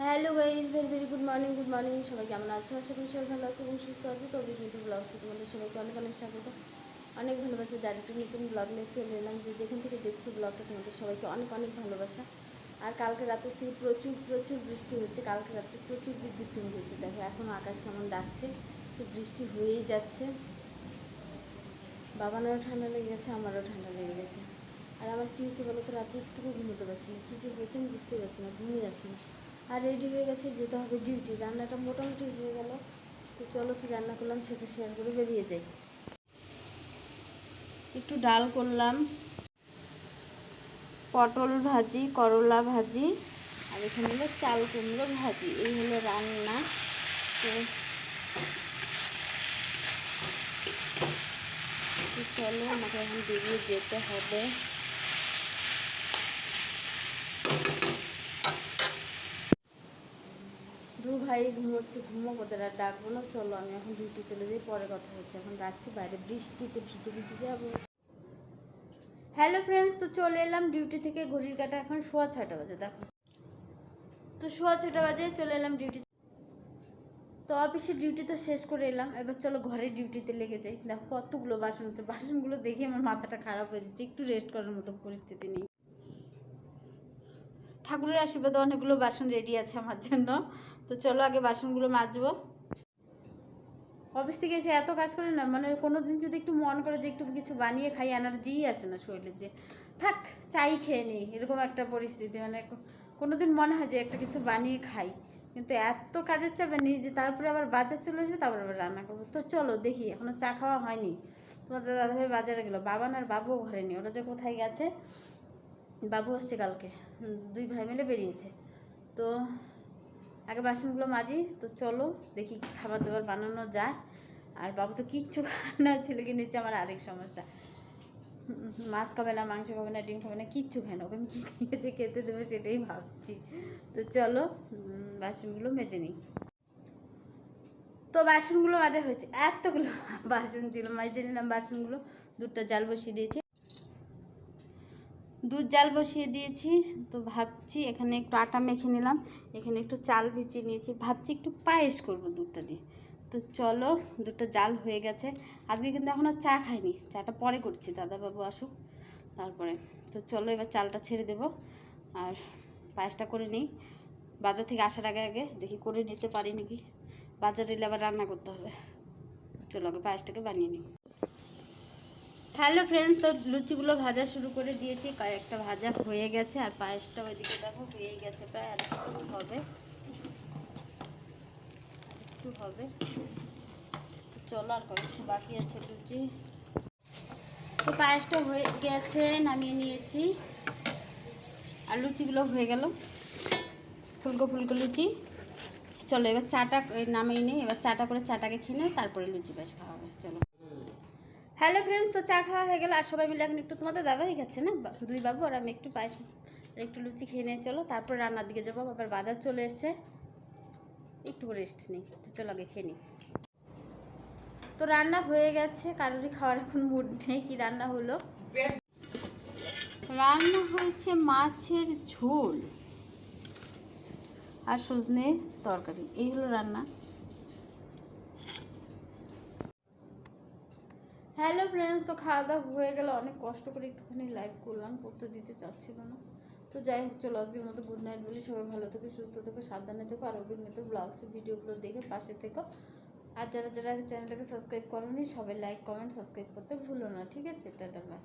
Hello guys very very good morning good morning সবাই কেমন আছো? আশা করি সবাই ভালো আছো এবং সুস্থ আছো। তো কিন্তু ব্লগ তোমাদের সবাইকে অনেক অনেক স্বাগত। অনেক ভালোবাসা ডাইরেক্ট নতুন ব্লগ নিয়ে চলে এলাম। যে যেখান থেকে দেখছ ব্লগটা তোমাদের সবাইকে অনেক অনেক ভালোবাসা। আর কালকে রাতের থেকে প্রচুর প্রচুর বৃষ্টি হচ্ছে কালকে রাত্রে প্রচুর বিদ্যুৎ চমকেছে দেখো, এখন আকাশ কেমন ডাকছে। তো বৃষ্টি হয়েই যাচ্ছে। বাবানেরও ঠান্ডা লেগে গেছে, আমারও ঠান্ডা লেগে গেছে। আর আমার কী হচ্ছে বলো তো? রাতে একটুকু ঘুমোতে পারছি না। কী যে হয়েছে আমি বুঝতে পারছি না, ঘুমিয়ে আসছি না আর রেডি হয়ে গেছে, যেতে হবে ডিউটি রান্নাটা মোটামুটি হয়ে গেল। তো চলো কি রান্না করলাম সেটা শেয়ার করে বেরিয়ে যাই। একটু ডাল করলাম। পটল ভাজি, করলা ভাজি, আর এখানে হলো চাল কুমড়ো ভাজি। এই হলো রান্না। তো চলো, আমাকে এখন বেরিয়ে যেতে হবে। ভাই ঘুমোচ্ছে ঘুমো ওদের আর ডাকবো না, চলো, আমি এখন ডিউটি চলে যাই, পরে কথা হচ্ছে। এখন রাখছি, বাইরে বৃষ্টিতে ভিজে ভিজে যাব। হ্যালো ফ্রেন্ডস তো চলে এলাম ডিউটি থেকে, ঘড়ির কাটা এখন সোয়া ছয়টা বাজে, দেখো। তো সোয়া ছয়টা বাজে, চলে এলাম ডিউটি তো। অফিসের ডিউটি তো শেষ করে এলাম, এবার চলো ঘরে ডিউটিতে লেগে যাই। দেখো কতগুলো বাসন হচ্ছে, বাসনগুলো দেখে আমার মাথাটা খারাপ হয়ে যাচ্ছে, একটু রেস্ট করার মতো পরিস্থিতি নেই। ঠাকুরের আশীর্বাদে অনেকগুলো বাসন রেডি আছে আমার জন্য। তো চলো আগে বাসনগুলো মাজবো। অফিস থেকে এসে এত কাজ করে না মানে কোনো দিন যদি একটু মন করে যে একটু কিছু বানিয়ে খাই এনার্জিই আসে না শরীরে যে, থাক, চাই খেয়ে নিই, এরকম একটা পরিস্থিতি মানে কোনো দিন মনে হয় যে একটা কিছু বানিয়ে খাই, কিন্তু এত কাজের চাপে নিই যে তারপরে আবার বাজার চলে আসবে, তারপরে আবার রান্না করব। তো চলো দেখি এখনও চা খাওয়া হয়নি। তোমাদের দাদাভাই বাজারে গেলো বাবান আর বাবুও ঘরে নেই, ওরা যে কোথায় গেছে, বাবু আসছে কালকে দুই ভাই মিলে বেরিয়েছে। তো আগে বাসনগুলো মাজি, তো চলো দেখি খাবার দাবার বানানো যায়। আর বাবু তো কিচ্ছু খায় না, ছেলেকে নিচ্ছে আমার আরেক সমস্যা। মাছ খাবে না, মাংস খাবে না, ডিম খাবে না, কিচ্ছু খায় না। ওকে আমি কী খেতে দেবো সেটাই ভাবছি। তো চলো বাসনগুলো মেজে নিই। তো বাসনগুলো মাজা হয়েছে। এতগুলো বাসন ছিল, মেজে নিলাম বাসনগুলো। দুধটা জাল বসিয়ে দিয়েছি। দুধ জাল বসিয়ে দিয়েছি, তো ভাবছি এখানে একটু আটা মেখে নিলাম, এখানে একটু চাল ভিজিয়ে নিয়েছি, ভাবছি একটু পায়েস করব দুধটা দিয়ে। তো চলো, দুধটা জাল হয়ে গেছে, আজকে কিন্তু এখনও চা খাইনি, চাটা পরে করছি, দাদাবাবু আসুক তারপরে। তো চলো এবার চালটা ছেড়ে দেব, আর পায়েসটা করে নিই, বাজার থেকে আসার আগে আগে, দেখি করে নিতে পারি নাকি, বাজারে এলে আবার রান্না করতে হবে। চলো আগে পায়েসটাকে বানিয়ে নিই। হ্যালো ফ্রেন্ডস তো লুচিগুলো ভাজা শুরু করে দিয়েছি। কয়েকটা ভাজা হয়ে গেছে, আর পায়েসটা ওইদিকে দেখো হয়ে গেছে, প্রায় আর একটু হবে। একটু হবে। চলো আর কয়েকটা বাকি আছে লুচি। তো পায়েসটা হয়ে গেছে, নামিয়ে নিয়েছি। আর লুচিগুলো হয়ে গেল, ফুলকো ফুলকো লুচি। চলো এবার চাটা নামিয়ে নিই, এবার চাটা করে চাটাকে খেয়ে তারপরে লুচি পায়েস খাওয়া হবে। চলো। হ্যালো ফ্রেন্ডস তো চা খাওয়া হয়ে গেল আর সবাই মিলে এখন একটু তোমাদের দাদা হয়ে গেছে না? দুই বাবু, আর আমি একটু পায়েস একটু লুচি খেয়ে নিয়ে চলো। তারপর রান্নার দিকে যাব, আবার বাজার চলে এসছে। একটু রেস্ট নিই, তো চলো আগে খেয়ে নিই। তো রান্না হয়ে গেছে, কারোরই খাওয়ার এখন মুড নেই, কি রান্না হলো? রান্না হয়েছে মাছের ঝোল আর সজনে তরকারি, এই হলো রান্না। হ্যালো ফ্রেন্ডস তো খাওয়া দাওয়া হয়ে গেল। অনেক কষ্ট করে একটুখানি লাইভ করলাম, করতে দিতে চাচ্ছিল না। তো যাই হোক, চলো আজকের মতো গুড নাইট বলি। সবাই ভালো থেকো, সুস্থ থেকো, সাবধানে থেকো। আর অভিজ্ঞতা ব্লগসের ভিডিওগুলো দেখে পাশে থেকো। আর যারা যারা চ্যানেলটাকে সাবস্ক্রাইব করোনি, সবাই লাইক কমেন্ট সাবস্ক্রাইব করতে ভুলো না, ঠিক আছে? Tata bye